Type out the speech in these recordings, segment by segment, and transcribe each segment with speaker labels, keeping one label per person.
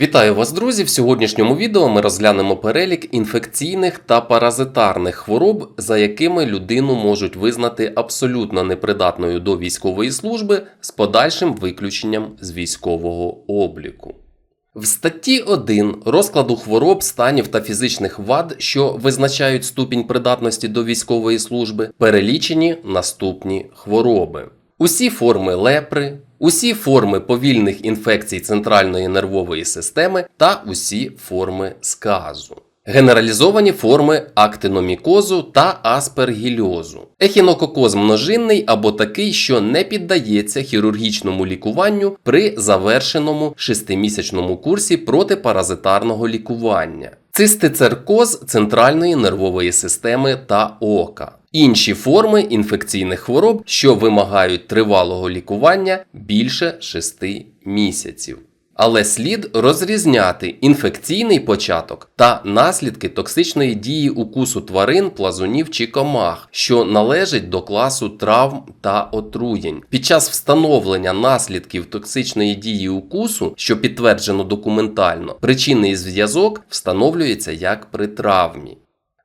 Speaker 1: Вітаю вас, друзі! В сьогоднішньому відео ми розглянемо перелік інфекційних та паразитарних хвороб, за якими людину можуть визнати абсолютно непридатною до військової служби з подальшим виключенням з військового обліку. В статті 1 розкладу хвороб, станів та фізичних вад, що визначають ступінь придатності до військової служби, перелічені наступні хвороби. Усі форми лепри, усі форми повільних інфекцій центральної нервової системи та усі форми сказу. Генералізовані форми актиномікозу та аспергільозу. Ехінококоз множинний або такий, що не піддається хірургічному лікуванню при завершеному шестимісячному курсі протипаразитарного лікування. Цистицеркоз центральної нервової системи та ока. Інші форми інфекційних хвороб, що вимагають тривалого лікування більше 6 місяців. Але слід розрізняти інфекційний початок та наслідки токсичної дії укусу тварин, плазунів чи комах, що належать до класу травм та отруєнь. Під час встановлення наслідків токсичної дії укусу, що підтверджено документально, причинний зв'язок встановлюється як при травмі.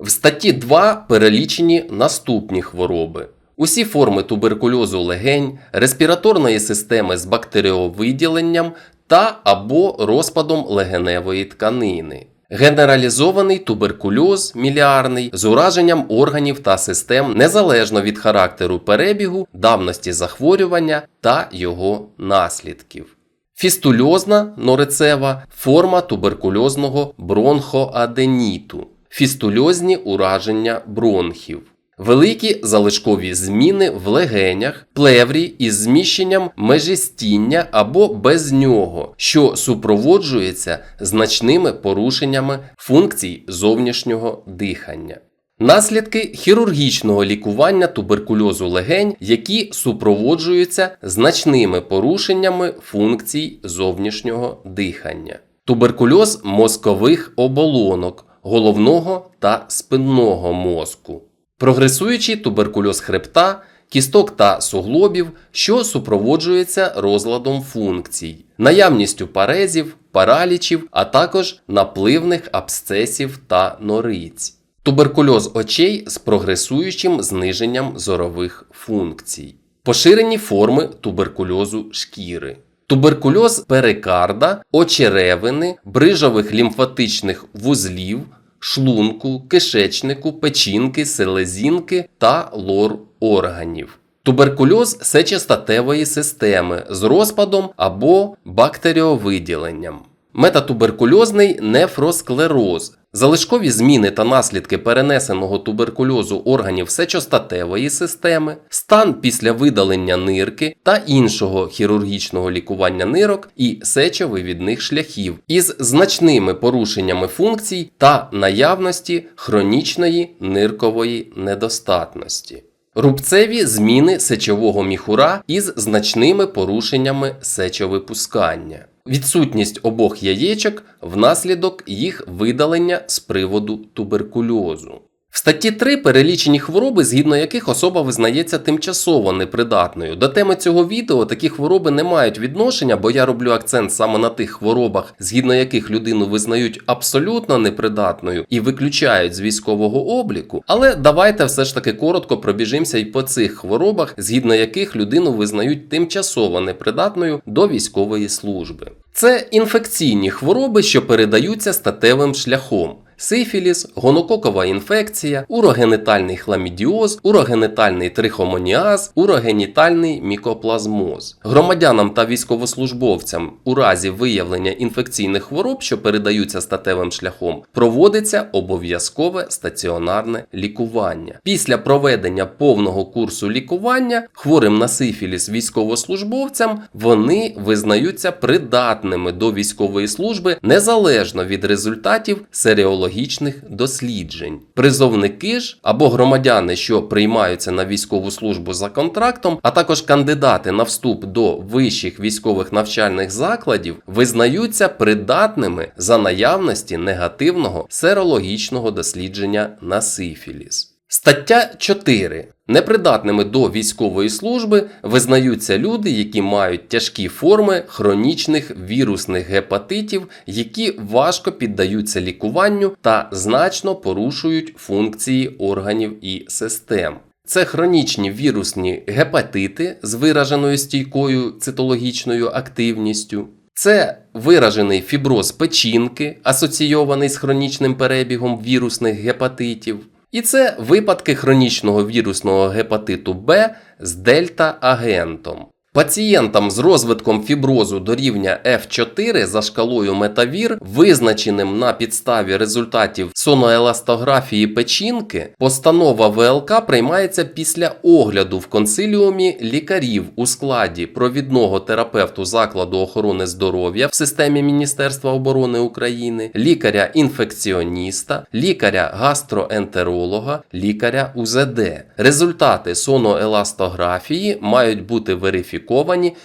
Speaker 1: В статті 2 перелічені наступні хвороби. Усі форми туберкульозу легень, респіраторної системи з бактеріовиділенням та або розпадом легеневої тканини. Генералізований туберкульоз міліарний з ураженням органів та систем незалежно від характеру перебігу, давності захворювання та його наслідків. Фістульозна норицева форма туберкульозного бронхоаденіту, фістульозні ураження бронхів. Великі залишкові зміни в легенях, плеврі із зміщенням межістіння або без нього, що супроводжується значними порушеннями функцій зовнішнього дихання. Наслідки хірургічного лікування туберкульозу легень, які супроводжуються значними порушеннями функцій зовнішнього дихання. Туберкульоз мозкових оболонок, головного та спинного мозку. Прогресуючий туберкульоз хребта, кісток та суглобів, що супроводжується розладом функцій, наявністю парезів, паралічів, а також напливних абсцесів та нориць. Туберкульоз очей з прогресуючим зниженням зорових функцій. Поширені форми туберкульозу шкіри. Туберкульоз перикарда, очеревини, брижових лімфатичних вузлів, шлунку, кишечнику, печінки, селезінки та лор органів. Туберкульоз сечостатевої системи з розпадом або бактеріовиділенням. Метатуберкульозний нефросклероз. Залишкові зміни та наслідки перенесеного туберкульозу органів сечостатевої системи, стан після видалення нирки та іншого хірургічного лікування нирок і сечовивідних шляхів із значними порушеннями функцій та наявності хронічної ниркової недостатності. Рубцеві зміни сечового міхура із значними порушеннями сечовипускання. Відсутність обох яєчок внаслідок їх видалення з приводу туберкульозу. В статті 3 перелічені хвороби, згідно яких особа визнається тимчасово непридатною. До теми цього відео такі хвороби не мають відношення, бо я роблю акцент саме на тих хворобах, згідно яких людину визнають абсолютно непридатною і виключають з військового обліку. Але давайте все ж таки коротко пробіжимося і по цих хворобах, згідно яких людину визнають тимчасово непридатною до військової служби. Це інфекційні хвороби, що передаються статевим шляхом. Сифіліс, гонококова інфекція, урогенітальний хламідіоз, урогенітальний трихомоніаз, урогенітальний мікоплазмоз. Громадянам та військовослужбовцям у разі виявлення інфекційних хвороб, що передаються статевим шляхом, проводиться обов'язкове стаціонарне лікування. Після проведення повного курсу лікування хворим на сифіліс військовослужбовцям вони визнаються придатними до військової служби незалежно від результатів серіології соціологічних досліджень. Призовники ж або громадяни, що приймаються на військову службу за контрактом, а також кандидати на вступ до вищих військових навчальних закладів, визнаються придатними за наявності негативного серологічного дослідження на сифіліс. Стаття 4. Непридатними до військової служби визнаються люди, які мають тяжкі форми хронічних вірусних гепатитів, які важко піддаються лікуванню та значно порушують функції органів і систем. Це хронічні вірусні гепатити з вираженою стійкою цитологічною активністю. Це виражений фіброз печінки, асоційований з хронічним перебігом вірусних гепатитів. І це випадки хронічного вірусного гепатиту Б з дельта-агентом. Пацієнтам з розвитком фіброзу до рівня F4 за шкалою метавір, визначеним на підставі результатів соноеластографії печінки, постанова ВЛК приймається після огляду в консиліумі лікарів у складі провідного терапевту закладу охорони здоров'я в системі Міністерства оборони України, лікаря-інфекціоніста, лікаря-гастроентеролога, лікаря УЗД. Результати соноеластографії мають бути верифіковані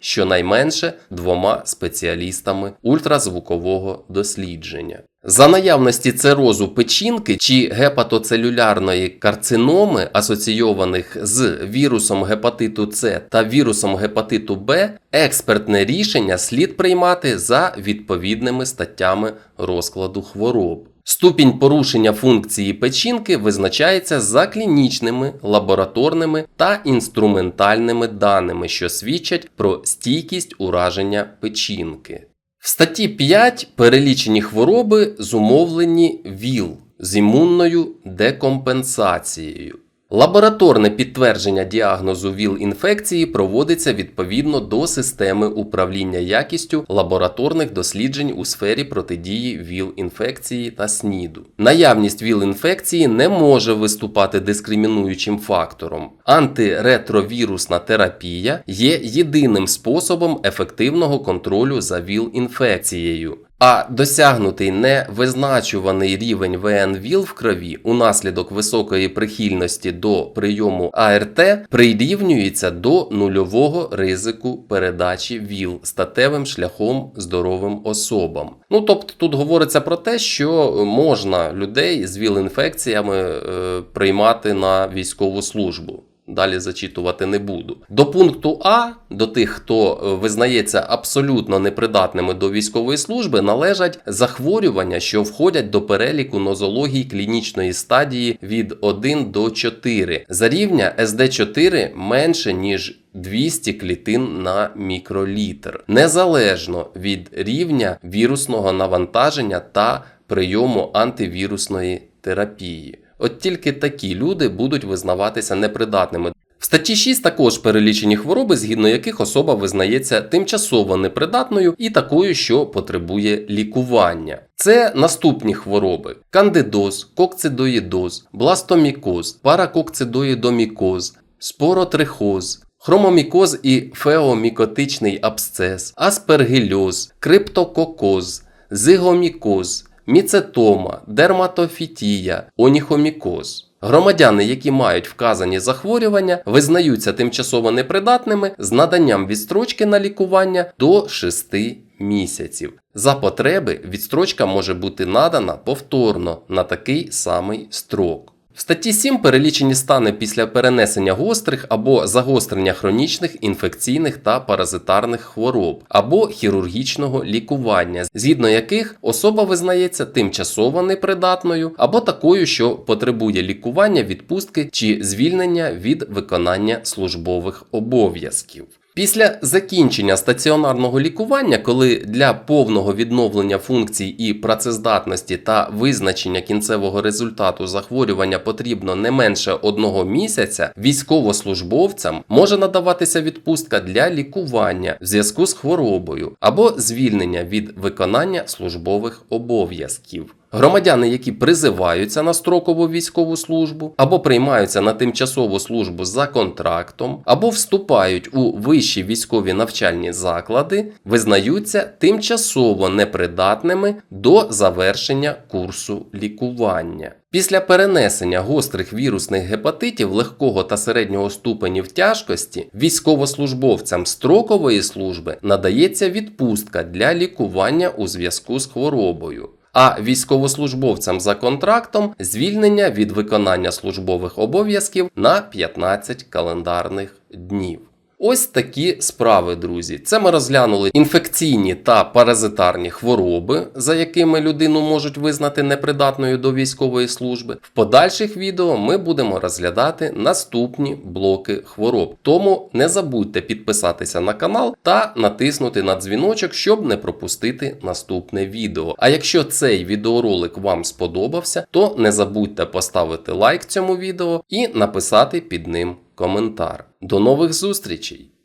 Speaker 1: щонайменше двома спеціалістами ультразвукового дослідження. За наявності цирозу печінки чи гепатоцелюлярної карциноми, асоційованих з вірусом гепатиту С та вірусом гепатиту Б, експертне рішення слід приймати за відповідними статтями розкладу хвороб. Ступінь порушення функції печінки визначається за клінічними, лабораторними та інструментальними даними, що свідчать про стійкість ураження печінки. В статті 5 перелічені хвороби зумовлені ВІЛ з імунною декомпенсацією. Лабораторне підтвердження діагнозу ВІЛ-інфекції проводиться відповідно до системи управління якістю лабораторних досліджень у сфері протидії ВІЛ-інфекції та СНІДу. Наявність ВІЛ-інфекції не може виступати дискримінуючим фактором. Антиретровірусна терапія є єдиним способом ефективного контролю за ВІЛ-інфекцією. А досягнутий невизначуваний рівень ВН-ВІЛ в крові унаслідок високої прихильності до прийому АРТ прирівнюється до нульового ризику передачі ВІЛ статевим шляхом здоровим особам. Ну тобто тут говориться про те, що можна людей з ВІЛ-інфекціями е, приймати на військову службу. Далі зачитувати не буду. До пункту А, до тих, хто е, визнається абсолютно непридатними до військової служби, належать захворювання, що входять до переліку нозологій клінічної стадії від 1 до 4. За рівня СД4 менше ніж 200 клітин на мікролітр, незалежно від рівня вірусного навантаження та прийому антивірусної терапії. От тільки такі люди будуть визнаватися непридатними. В статті 6 також перелічені хвороби, згідно яких особа визнається тимчасово непридатною і такою, що потребує лікування. Це наступні хвороби: кандидоз, кокцидоїдоз, бластомікоз, паракокцидоїдомікоз, споротрихоз. Хромомікоз і феомікотичний абсцес, аспергільоз, криптококоз, зигомікоз, міцетома, дерматофітія, оніхомікоз. Громадяни, які мають вказані захворювання, визнаються тимчасово непридатними з наданням відстрочки на лікування до 6 місяців. За потреби відстрочка може бути надана повторно на такий самий строк. В статті 7 перелічені стани після перенесення гострих або загострення хронічних інфекційних та паразитарних хвороб або хірургічного лікування, згідно яких особа визнається тимчасово непридатною або такою, що потребує лікування, відпустки чи звільнення від виконання службових обов'язків. Після закінчення стаціонарного лікування, коли для повного відновлення функцій і працездатності та визначення кінцевого результату захворювання потрібно не менше одного місяця, військовослужбовцям може надаватися відпустка для лікування в зв'язку з хворобою або звільнення від виконання службових обов'язків. Громадяни, які призиваються на строкову військову службу, або приймаються на тимчасову службу за контрактом, або вступають у вищі військові навчальні заклади, визнаються тимчасово непридатними до завершення курсу лікування. Після перенесення гострих вірусних гепатитів легкого та середнього ступенів тяжкості військовослужбовцям строкової служби надається відпустка для лікування у зв'язку з хворобою. А військовослужбовцям за контрактом звільнення від виконання службових обов'язків на 15 календарних днів. Ось такі справи, друзі. Це ми розглянули інфекційні та паразитарні хвороби, за якими людину можуть визнати непридатною до військової служби. В подальших відео ми будемо розглядати наступні блоки хвороб. Тому не забудьте підписатися на канал та натиснути на дзвіночок, щоб не пропустити наступне відео. А якщо цей відеоролик вам сподобався, то не забудьте поставити лайк цьому відео і написати під ним коментар. До нових зустрічей!